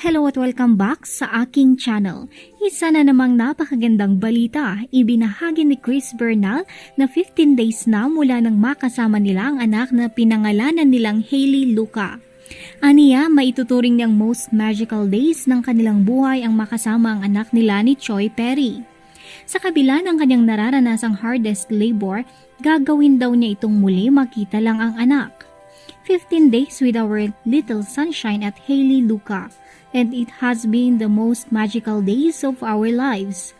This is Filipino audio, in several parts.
Hello at welcome back sa aking channel. Isa na namang napakagandang balita, ibinahagi ni Chris Bernal na 15 days na mula nang makasama nila ang anak na pinangalanan nilang Hailey Luca. Aniya, maituturing niyang most magical days ng kanilang buhay ang makasama ang anak nila ni Choi Perry. Sa kabila ng kanyang nararanasang hardest labor, gagawin daw niya itong muli makita lang ang anak. 15 days with our little sunshine at Hailey Luca, and it has been the most magical days of our lives.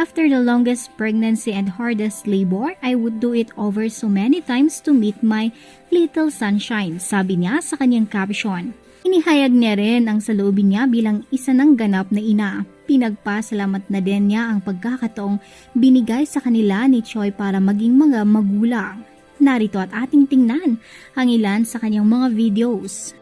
After the longest pregnancy and hardest labor, I would do it over so many times to meet my little sunshine, sabi niya sa kanyang caption. Inihayag niya rin ang saloobin niya bilang isa ng ganap na ina. Pinagpasalamat na din niya ang pagkakataong binigay sa kanila ni Choi para maging mga magulang. Narito at ating tingnan ang ilan sa kanyang mga videos.